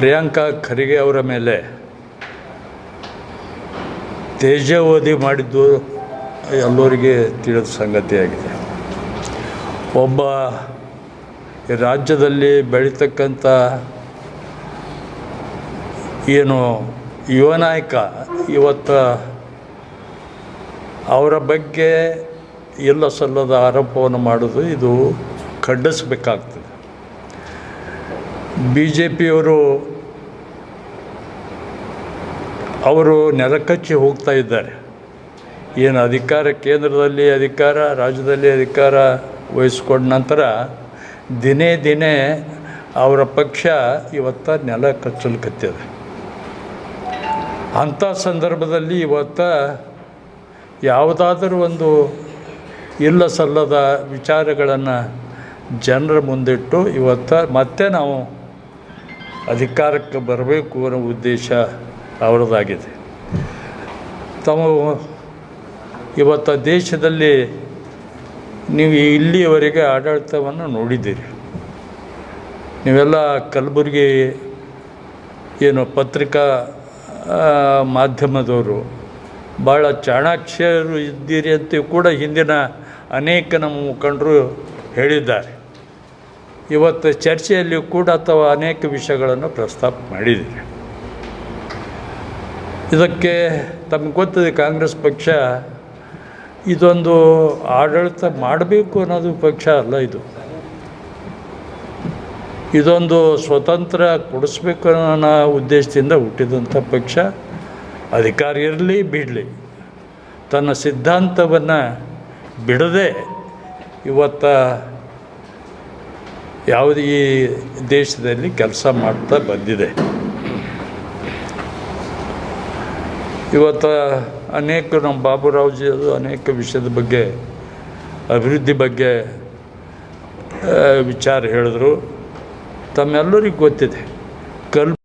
ಪ್ರಿಯಾಂಕಾ ಖರ್ಗೆ ಅವರ ಮೇಲೆ ತೇಜಾವಧಿ ಮಾಡಿದ್ದು ಎಲ್ಲರಿಗೆ ತಿಳಿದ ಸಂಗತಿಯಾಗಿದೆ. ಒಬ್ಬ ರಾಜ್ಯದಲ್ಲಿ ಬೆಳೀತಕ್ಕಂಥ ಏನು ಯುವ ನಾಯಕ ಇವತ್ತು ಅವರ ಬಗ್ಗೆ ಎಲ್ಲ ಸಲ್ಲದ ಆರೋಪವನ್ನು ಮಾಡೋದು ಇದು ಖಂಡಿಸಬೇಕಾಗ್ತದೆ. ಬಿ ಜೆ ಪಿಯವರು ಅವರು ನೆಲಕಚ್ಚಿ ಹೋಗ್ತಾ ಇದ್ದಾರೆ. ಏನು ಅಧಿಕಾರ ಕೇಂದ್ರದಲ್ಲಿ ಅಧಿಕಾರ, ರಾಜ್ಯದಲ್ಲಿ ಅಧಿಕಾರ ವಹಿಸ್ಕೊಂಡ ನಂತರ ದಿನೇ ದಿನೇ ಅವರ ಪಕ್ಷ ಇವತ್ತ ನೆಲ ಕಚ್ಚಲ್ಕತ್ತಿದೆ ಅಂಥ ಸಂದರ್ಭದಲ್ಲಿ ಇವತ್ತ ಯಾವುದಾದರೂ ಒಂದು ಇಲ್ಲ ಸಲ್ಲದ ವಿಚಾರಗಳನ್ನು ಜನರ ಮುಂದಿಟ್ಟು ಇವತ್ತು ಮತ್ತೆ ನಾವು ಅಧಿಕಾರಕ್ಕೆ ಬರಬೇಕು ಅನ್ನೋ ಉದ್ದೇಶ ಅವರದಾಗಿದೆ. ತಮ್ಮ ಇವತ್ತು ದೇಶದಲ್ಲಿ ನೀವು ಇಲ್ಲಿಯವರೆಗೆ ಆಡಳಿತವನ್ನು ನೋಡಿದ್ದೀರಿ. ನೀವೆಲ್ಲ ಕಲಬುರಗಿ ಏನು ಪತ್ರಿಕಾ ಮಾಧ್ಯಮದವರು ಭಾಳ ಚಾಣಾಕ್ಷರು ಇದ್ದೀರಿ ಅಂತ ಕೂಡ ಹಿಂದಿನ ಅನೇಕ ನಮ್ಮ ಮುಖಂಡರು ಹೇಳಿದ್ದಾರೆ. ಇವತ್ತು ಚರ್ಚೆಯಲ್ಲಿ ಕೂಡ ಅಥವಾ ಅನೇಕ ವಿಷಯಗಳನ್ನು ಪ್ರಸ್ತಾಪ ಮಾಡಿದ್ದೀರಿ ಇದಕ್ಕೆ ತಮಗೆ ಗೊತ್ತಿದೆ ಕಾಂಗ್ರೆಸ್ ಪಕ್ಷ ಇದೊಂದು ಆಡಳಿತ ಮಾಡಬೇಕು ಅನ್ನೋದು ಪಕ್ಷ ಅಲ್ಲ ಇದು. ಇದೊಂದು ಸ್ವತಂತ್ರ ಕೊಡಿಸ್ಬೇಕು ಅನ್ನೋ ಉದ್ದೇಶದಿಂದ ಹುಟ್ಟಿದಂಥ ಪಕ್ಷ. ಅಧಿಕಾರ ಇರಲಿ, ಬಿಡಲಿ. ತನ್ನ ಸಿದ್ಧಾಂತವನ್ನು ಬಿಡದೆ ಇವತ್ತ ಯಾವುದೇ ಈ ದೇಶದಲ್ಲಿ ಕೆಲಸ ಮಾಡ್ತಾ ಬಂದಿದೆ. ಇವತ್ತು ಅನೇಕ ನಮ್ಮ ಬಾಬುರಾವ್ಜಿ ಅದು ಅನೇಕ ವಿಷಯದ ಬಗ್ಗೆ, ಅಭಿವೃದ್ಧಿ ಬಗ್ಗೆ ವಿಚಾರ ಹೇಳಿದ್ರು. ತಮ್ಮೆಲ್ಲರಿಗೂ ಗೊತ್ತಿದೆ. ಕಲ್